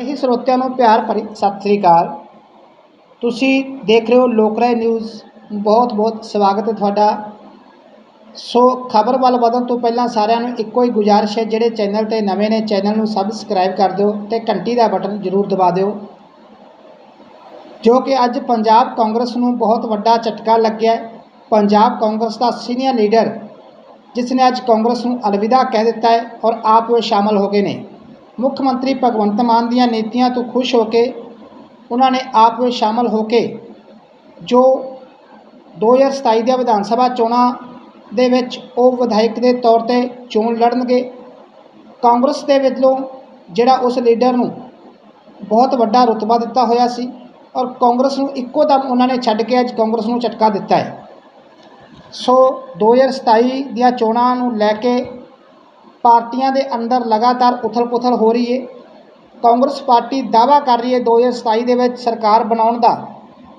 ਇਹੀ ਸਰੋਤਿਆਂ ਨੂੰ ਪਿਆਰ ਭਰੀ ਸਤਿ ਸ੍ਰੀ ਅਕਾਲ। ਤੁਸੀਂ ਦੇਖ ਰਹੇ ਹੋ ਲੋਕਰਾਏ ਨਿਊਜ਼। ਬਹੁਤ ਬਹੁਤ ਸਵਾਗਤ ਹੈ ਤੁਹਾਡਾ। ਸੋ ਖਬਰ ਵੱਲ ਵਧਣ ਤੋਂ ਪਹਿਲਾਂ ਸਾਰਿਆਂ ਨੂੰ ਇੱਕੋ ਹੀ ਗੁਜ਼ਾਰਿਸ਼ ਹੈ, ਜਿਹੜੇ ਚੈਨਲ ਤੇ ਨਵੇਂ ਨੇ, ਚੈਨਲ ਨੂੰ ਸਬਸਕ੍ਰਾਈਬ ਕਰ ਦਿਓ ਤੇ ਘੰਟੀ ਦਾ ਬਟਨ ਜ਼ਰੂਰ ਦਬਾ ਦਿਓ। ਜੋ ਕਿ ਅੱਜ ਪੰਜਾਬ ਕਾਂਗਰਸ ਨੂੰ ਬਹੁਤ ਵੱਡਾ ਝਟਕਾ ਲੱਗਿਆ ਪੰਜਾਬ ਕਾਂਗਰਸ ਦਾ ਸੀਨੀਅਰ ਲੀਡਰ, ਜਿਸ ਨੇ ਅੱਜ ਕਾਂਗਰਸ ਨੂੰ ਅਲਵਿਦਾ ਕਹਿ ਦਿੱਤਾ ਹੈ ਔਰ ਆਪ ਉਹ ਸ਼ਾਮਲ ਹੋ ਗਏ ਨੇ। ਮੁੱਖ ਮੰਤਰੀ ਭਗਵੰਤ ਮਾਨ ਦੀਆਂ ਨੀਤੀਆਂ ਤੋਂ ਖੁਸ਼ ਹੋ ਕੇ ਉਹਨਾਂ ਨੇ ਆਪ ਵਿੱਚ ਸ਼ਾਮਲ ਹੋ ਕੇ ਜੋ 2027 ਦੀਆਂ ਵਿਧਾਨ ਸਭਾ ਚੋਣਾਂ ਦੇ ਵਿੱਚ ਉਹ ਵਿਧਾਇਕ ਦੇ ਤੌਰ ਤੇ ਚੋਣ ਲੜਨਗੇ, ਕਾਂਗਰਸ ਦੇ ਵਿੱਚੋਂ ਜਿਹੜਾ ਉਸ ਲੀਡਰ ਨੂੰ ਬਹੁਤ ਵੱਡਾ ਰੁਤਬਾ ਦਿੱਤਾ ਹੋਇਆ ਸੀ ਔਰ ਕਾਂਗਰਸ ਨੂੰ ਇੱਕੋ ਦਮ ਉਹਨਾਂ ਨੇ ਛੱਡ ਕੇ ਅੱਜ ਕਾਂਗਰਸ ਨੂੰ ਝਟਕਾ ਦਿੱਤਾ ਹੈ। ਸੋ 2027 ਦੀਆਂ ਚੋਣਾਂ ਨੂੰ ਲੈ ਕੇ ਪਾਰਟੀਆਂ ਦੇ ਅੰਦਰ ਲਗਾਤਾਰ ਉਥਲ-ਪੁਥਲ ਹੋ ਰਹੀ ਹੈ ਕਾਂਗਰਸ ਪਾਰਟੀ ਦਾਅਵਾ ਕਰ ਰਹੀ ਹੈ 2027 ਦੇ ਵਿੱਚ ਸਰਕਾਰ ਬਣਾਉਣ ਦਾ।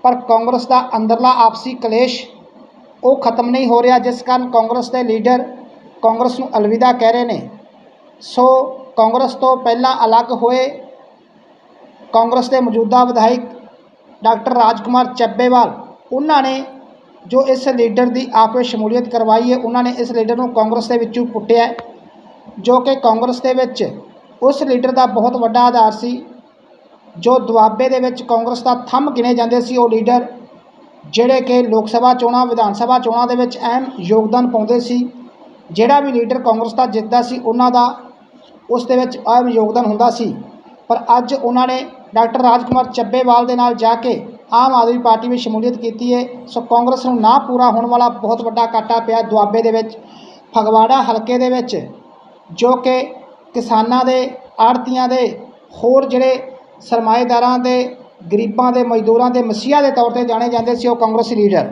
ਪਰ ਕਾਂਗਰਸ ਦਾ ਅੰਦਰਲਾ ਆਪਸੀ ਕਲੇਸ਼ ਉਹ ਖਤਮ ਨਹੀਂ ਹੋ ਰਿਹਾ, ਜਿਸ ਕਾਰਨ ਕਾਂਗਰਸ ਦੇ ਲੀਡਰ ਕਾਂਗਰਸ ਨੂੰ ਅਲਵਿਦਾ ਕਹਿ ਰਹੇ ਨੇ। ਸੋ ਕਾਂਗਰਸ ਤੋਂ ਪਹਿਲਾਂ ਅਲੱਗ ਹੋਏ ਕਾਂਗਰਸ ਦੇ ਮੌਜੂਦਾ ਵਿਧਾਇਕ ਡਾਕਟਰ ਰਾਜਕੁਮਾਰ ਚੱਬੇਵਾਲ। ਉਹਨਾਂ ਨੇ ਜੋ ਇਸ ਲੀਡਰ ਦੀ ਆਪੇ ਸ਼ਮੂਲੀਅਤ ਕਰਵਾਈ ਹੈ ਉਹਨਾਂ ਨੇ ਇਸ ਲੀਡਰ ਨੂੰ ਕਾਂਗਰਸ ਦੇ ਵਿੱਚੋਂ ਪੁੱਟਿਆ। ਜੋ ਕਿ ਕਾਂਗਰਸ ਦੇ ਵਿੱਚ ਉਸ ਲੀਡਰ ਦਾ ਬਹੁਤ ਵੱਡਾ ਆਧਾਰ ਸੀ, ਜੋ ਦੁਆਬੇ ਦੇ ਵਿੱਚ ਕਾਂਗਰਸ ਦਾ ਥੰਮ ਗਿਣੇ ਜਾਂਦੇ ਸੀ ਉਹ ਲੀਡਰ, ਜਿਹੜੇ ਕਿ ਲੋਕ ਸਭਾ ਚੋਣਾਂ, ਵਿਧਾਨ ਸਭਾ ਚੋਣਾਂ ਦੇ ਵਿੱਚ ਅਹਿਮ ਯੋਗਦਾਨ ਪਾਉਂਦੇ ਸੀ। ਜਿਹੜਾ ਵੀ ਲੀਡਰ ਕਾਂਗਰਸ ਦਾ ਜਿੱਤਦਾ ਸੀ, ਉਹਨਾਂ ਦਾ ਉਸ ਦੇ ਵਿੱਚ ਅਹਿਮ ਯੋਗਦਾਨ ਹੁੰਦਾ ਸੀ। ਪਰ ਅੱਜ ਉਹਨਾਂ ਨੇ ਡਾਕਟਰ ਰਾਜਕੁਮਾਰ ਚੱਬੇਵਾਲ ਦੇ ਨਾਲ ਜਾ ਕੇ ਆਮ ਆਦਮੀ ਪਾਰਟੀ ਵਿੱਚ ਸ਼ਮੂਲੀਅਤ ਕੀਤੀ ਹੈ ਸੋ ਕਾਂਗਰਸ ਨੂੰ ਨਾ ਪੂਰਾ ਹੋਣ ਵਾਲਾ ਬਹੁਤ ਵੱਡਾ ਘਾਟਾ ਪਿਆ ਦੁਆਬੇ ਦੇ ਵਿੱਚ। ਫਗਵਾੜਾ ਹਲਕੇ ਦੇ ਵਿੱਚ ਜੋ ਕਿ ਕਿਸਾਨਾਂ ਦੇ ਆੜਤੀਆਂ ਦੇ, ਹੋਰ ਜਿਹੜੇ ਸਰਮਾਏਦਾਰਾਂ ਦੇ, ਗਰੀਬਾਂ ਦੇ, ਮਜ਼ਦੂਰਾਂ ਦੇ ਮਸੀਹਾ ਦੇ ਤੌਰ ਤੇ ਜਾਣੇ ਜਾਂਦੇ ਸੀ, ਉਹ ਕਾਂਗਰਸੀ ਲੀਡਰ।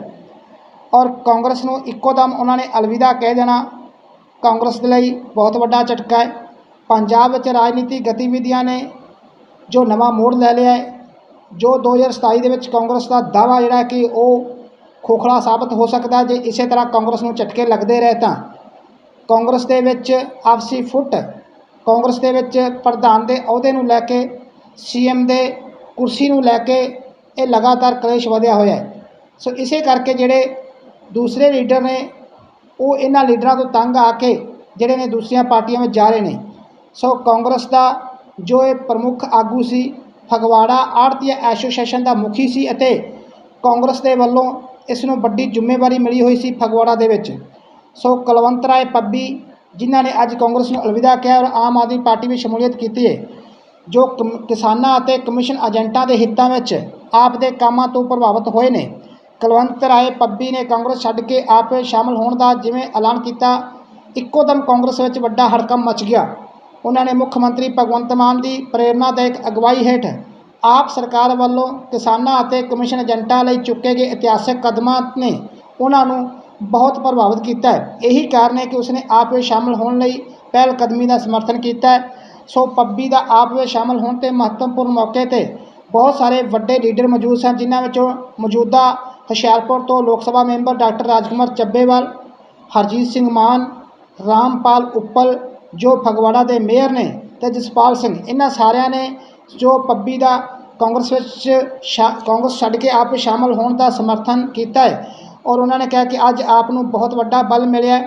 ਔਰ ਕਾਂਗਰਸ ਨੂੰ ਇੱਕੋ ਦਮ ਉਹਨਾਂ ਨੇ ਅਲਵਿਦਾ ਕਹਿ ਦੇਣਾ, ਕਾਂਗਰਸ ਦੇ ਲਈ ਬਹੁਤ ਵੱਡਾ ਝਟਕਾ ਹੈ। ਪੰਜਾਬ ਵਿੱਚ ਰਾਜਨੀਤਿਕ ਗਤੀਵਿਧੀਆਂ ਨੇ ਜੋ ਨਵਾਂ ਮੋੜ ਲੈ ਲਿਆ ਹੈ, ਜੋ 2027 ਦੇ ਵਿੱਚ ਕਾਂਗਰਸ ਦਾ ਦਾਵਾ ਜਿਹੜਾ ਕਿ ਉਹ ਖੋਖਲਾ ਸਾਬਤ ਹੋ ਸਕਦਾ ਜੇ ਇਸੇ ਤਰ੍ਹਾਂ ਕਾਂਗਰਸ ਨੂੰ ਝਟਕੇ ਲੱਗਦੇ ਰਹੇ ਤਾਂ। ਕਾਂਗਰਸ ਦੇ ਵਿੱਚ ਆਪਸੀ ਫੁੱਟ, ਕਾਂਗਰਸ ਦੇ ਵਿੱਚ ਪ੍ਰਧਾਨ ਦੇ ਅਹੁਦੇ ਨੂੰ ਲੈ ਕੇ ਸੀਐਮ ਦੇ ਕੁਰਸੀ ਨੂੰ ਲੈ ਕੇ ਇਹ ਲਗਾਤਾਰ ਕਲੇਸ਼ ਵਧਿਆ ਹੋਇਆ ਹੈ। ਸੋ ਇਸੇ ਕਰਕੇ ਜਿਹੜੇ ਦੂਸਰੇ ਲੀਡਰ ਨੇ, ਉਹ ਇਹਨਾਂ ਲੀਡਰਾਂ ਤੋਂ ਤੰਗ ਆ ਕੇ ਜਿਹੜੇ ਨੇ ਦੂਸਰੀਆਂ ਪਾਰਟੀਆਂ ਵਿੱਚ ਜਾ ਰਹੇ ਨੇ। ਸੋ ਕਾਂਗਰਸ ਦਾ ਜੋ ਇਹ ਪ੍ਰਮੁੱਖ ਆਗੂ ਸੀ, ਫਗਵਾੜਾ ਆੜਤੀਆ ਐਸੋਸੀਏਸ਼ਨ ਦਾ ਮੁਖੀ ਸੀ ਅਤੇ ਕਾਂਗਰਸ ਦੇ ਵੱਲੋਂ ਇਸ ਨੂੰ ਵੱਡੀ ਜ਼ਿੰਮੇਵਾਰੀ ਮਿਲੀ ਹੋਈ ਸੀ ਫਗਵਾੜਾ ਦੇ ਵਿੱਚ। ਸੋ ਕੁਲਵੰਤ ਰਾਏ ਪੱਬੀ ਜਿਨ੍ਹਾਂ ਨੇ ਅੱਜ ਕਾਂਗਰਸ ਨੂੰ ਅਲਵਿਦਾ ਕਿਹਾ ਔਰ ਆਮ ਆਦਮੀ ਪਾਰਟੀ ਵਿੱਚ ਸ਼ਮੂਲੀਅਤ ਕੀਤੀ ਹੈ, ਜੋ ਕਮ- ਕਿਸਾਨਾਂ ਅਤੇ ਕਮਿਸ਼ਨ ਏਜੰਟਾਂ ਦੇ ਹਿੱਤਾਂ ਵਿੱਚ ਆਪ ਦੇ ਕੰਮਾਂ ਤੋਂ ਪ੍ਰਭਾਵਿਤ ਹੋਏ ਨੇ। ਕੁਲਵੰਤ ਰਾਏ ਪੱਬੀ ਨੇ ਕਾਂਗਰਸ ਛੱਡ ਕੇ ਆਪ ਸ਼ਾਮਲ ਹੋਣ ਦਾ ਜਿਵੇਂ ਐਲਾਨ ਕੀਤਾ, ਇੱਕੋ ਦਮ ਕਾਂਗਰਸ ਵਿੱਚ ਵੱਡਾ ਹੜਕੰਪ ਮਚ ਗਿਆ। ਉਹਨਾਂ ਨੇ ਮੁੱਖ ਮੰਤਰੀ ਭਗਵੰਤ ਮਾਨ ਦੀ ਪ੍ਰੇਰਨਾਦਾਇਕ ਅਗਵਾਈ ਹੇਠ ਆਪ ਸਰਕਾਰ ਵੱਲੋਂ ਕਿਸਾਨਾਂ ਅਤੇ ਕਮਿਸ਼ਨ ਏਜੰਟਾਂ ਲਈ ਚੁੱਕੇ ਗਏ ਇਤਿਹਾਸਕ ਕਦਮਾਂ ਨੇ ਉਹਨਾਂ ਨੂੰ ਬਹੁਤ ਪ੍ਰਭਾਵਿਤ ਕੀਤਾ ਹੈ। ਇਹੀ ਕਾਰਨ ਹੈ ਕਿ ਉਸਨੇ ਆਪ ਵਿੱਚ ਸ਼ਾਮਲ ਹੋਣ ਲਈ ਪਹਿਲ ਕਦਮੀ ਦਾ ਸਮਰਥਨ ਕੀਤਾ ਹੈ। ਸੋ ਪੱਬੀ ਦਾ ਆਪ ਵਿੱਚ ਸ਼ਾਮਲ ਹੋਣ ਤੇ ਮਹੱਤਵਪੂਰਨ ਮੌਕੇ ਤੇ ਬਹੁਤ ਸਾਰੇ ਵੱਡੇ ਲੀਡਰ ਮੌਜੂਦ ਸਨ, ਜਿਨ੍ਹਾਂ ਵਿੱਚੋਂ ਮੌਜੂਦਾ ਹੁਸ਼ਿਆਰਪੁਰ ਤੋਂ ਲੋਕ ਸਭਾ ਮੈਂਬਰ ਡਾਕਟਰ ਰਾਜਕੁਮਾਰ ਚੱਬੇਵਾਲ, ਹਰਜੀਤ ਸਿੰਘ ਮਾਨ, ਰਾਮਪਾਲ ਉੱਪਲ, ਜੋ ਫਗਵਾੜਾ ਦੇ ਮੇਅਰ ਨੇ ਤੇ ਜਸਪਾਲ ਸਿੰਘ। ਇਹਨਾਂ ਸਾਰਿਆਂ ਨੇ ਜੋ ਪੱਬੀ ਦਾ ਕਾਂਗਰਸ ਵਿੱਚ ਸ਼ਾ- ਕਾਂਗਰਸ ਛੱਡ ਕੇ ਆਪ ਵਿੱਚ ਸ਼ਾਮਲ ਹੋਣ ਦਾ ਸਮਰਥਨ ਕੀਤਾ ਹੈ। ਔਰ ਉਹਨਾਂ ਨੇ ਕਿਹਾ ਕਿ ਅੱਜ ਆਪ ਨੂੰ ਬਹੁਤ ਵੱਡਾ ਬਲ ਮਿਲਿਆ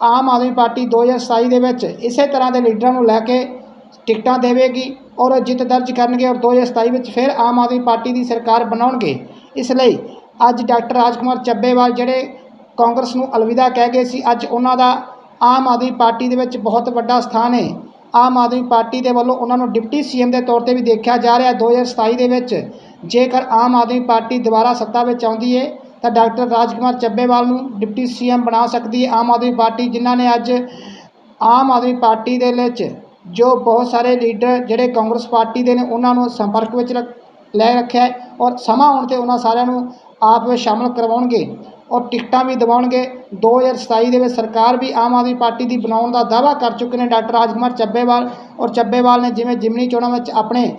ਆਮ ਆਦਮੀ ਪਾਰਟੀ 2027 ਦੇ ਵਿੱਚ ਇਸੇ ਤਰ੍ਹਾਂ ਦੇ ਲੀਡਰਾਂ ਨੂੰ ਲੈ ਕੇ ਟਿਕਟਾਂ ਦੇਵੇਗੀ ਔਰ ਜਿੱਤ ਦਰਜ ਕਰਨਗੇ ਔਰ 2027 ਵਿੱਚ ਫਿਰ ਆਮ ਆਦਮੀ ਪਾਰਟੀ ਦੀ ਸਰਕਾਰ ਬਣਾਉਣਗੇ। ਇਸ ਲਈ ਅੱਜ ਡਾਕਟਰ ਰਾਜਕੁਮਾਰ ਚੱਬੇਵਾਲ ਜਿਹੜੇ ਕਾਂਗਰਸ ਨੂੰ ਅਲਵਿਦਾ ਕਹਿ ਗਏ ਸੀ, ਅੱਜ ਉਹਨਾਂ ਦਾ ਆਮ ਆਦਮੀ ਪਾਰਟੀ ਦੇ ਵਿੱਚ ਬਹੁਤ ਵੱਡਾ ਸਥਾਨ ਹੈ। ਆਮ ਆਦਮੀ ਪਾਰਟੀ ਦੇ ਵੱਲੋਂ ਉਹਨਾਂ ਨੂੰ ਡਿਪਟੀ ਸੀਐਮ ਦੇ ਤੌਰ ਤੇ ਵੀ ਦੇਖਿਆ ਜਾ ਰਿਹਾ ਹੈ। 2027 ਦੇ ਵਿੱਚ ਜੇਕਰ ਆਮ ਆਦਮੀ ਪਾਰਟੀ ਦੁਬਾਰਾ ਸੱਤਾ ਵਿੱਚ ਆਉਂਦੀ ਹੈ ਤਾਂ ਡਾਕਟਰ ਰਾਜ ਕੁਮਾਰ ਚੱਬੇਵਾਲ ਨੂੰ ਡਿਪਟੀ ਸੀਐਮ ਬਣਾ ਸਕਦੀ ਹੈ ਆਮ ਆਦਮੀ ਪਾਰਟੀ, ਜਿਨ੍ਹਾਂ ਨੇ ਅੱਜ ਆਮ ਆਦਮੀ ਪਾਰਟੀ ਦੇ ਵਿੱਚ ਜੋ ਬਹੁਤ ਸਾਰੇ ਲੀਡਰ ਜਿਹੜੇ ਕਾਂਗਰਸ ਪਾਰਟੀ ਦੇ ਨੇ, ਉਹਨਾਂ ਨੂੰ ਸੰਪਰਕ ਵਿੱਚ ਰੱਖ- ਲੈ ਰੱਖਿਆ ਔਰ ਸਮਾਂ ਆਉਣ ਤੇ ਉਹਨਾਂ ਸਾਰਿਆਂ ਨੂੰ ਆਪ ਵਿੱਚ ਸ਼ਾਮਲ ਕਰਵਾਉਣਗੇ ਔਰ ਟਿਕਟਾਂ ਵੀ ਦਿਵਾਉਣਗੇ। 2027 ਦੇ ਵਿੱਚ ਸਰਕਾਰ ਵੀ ਆਮ ਆਦਮੀ ਪਾਰਟੀ ਦੀ ਬਣਾਉਣ ਦਾ ਦਾਅਵਾ ਕਰ ਚੁੱਕੇ ਨੇ ਡਾਕਟਰ ਰਾਜਕੁਮਾਰ ਚੱਬੇਵਾਲ ਔਰ ਚੱਬੇਵਾਲ ਨੇ ਜਿਵੇਂ ਜਿਮਨੀ ਚੋਣਾਂ ਵਿੱਚ ਆਪਣੇ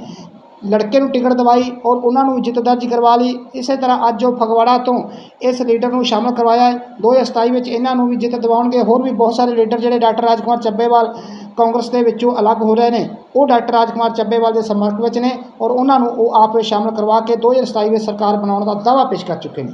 ਲੜਕੇ ਨੂੰ ਟਿਕਟ ਦਵਾਈ ਔਰ ਉਹਨਾਂ ਨੂੰ ਜਿੱਤ ਦਰਜ ਕਰਵਾ ਲਈ। ਇਸੇ ਤਰ੍ਹਾਂ ਅੱਜ ਉਹ ਫਗਵਾੜਾ ਤੋਂ ਇਸ ਲੀਡਰ ਨੂੰ ਸ਼ਾਮਲ ਕਰਵਾਇਆ ਹੈ। 2027 ਵਿੱਚ ਇਹਨਾਂ ਨੂੰ ਵੀ ਜਿੱਤ ਦਿਵਾਉਣਗੇ। ਹੋਰ ਵੀ ਬਹੁਤ ਸਾਰੇ ਲੀਡਰ ਜਿਹੜੇ ਡਾਕਟਰ ਰਾਜ ਕੁਮਾਰ ਚੱਬੇਵਾਲ ਕਾਂਗਰਸ ਦੇ ਵਿੱਚੋਂ ਅਲੱਗ ਹੋ ਰਹੇ ਨੇ, ਉਹ ਡਾਕਟਰ ਰਾਜ ਕੁਮਾਰ ਚੱਬੇਵਾਲ ਦੇ ਸੰਪਰਕ ਵਿੱਚ ਨੇ ਔਰ ਉਹਨਾਂ ਨੂੰ ਉਹ ਆਪ ਵਿੱਚ ਸ਼ਾਮਲ ਕਰਵਾ ਕੇ 2027 ਵਿੱਚ ਸਰਕਾਰ ਬਣਾਉਣ ਦਾ ਦਾਅਵਾ ਪੇਸ਼ ਕਰ ਚੁੱਕੇ ਨੇ।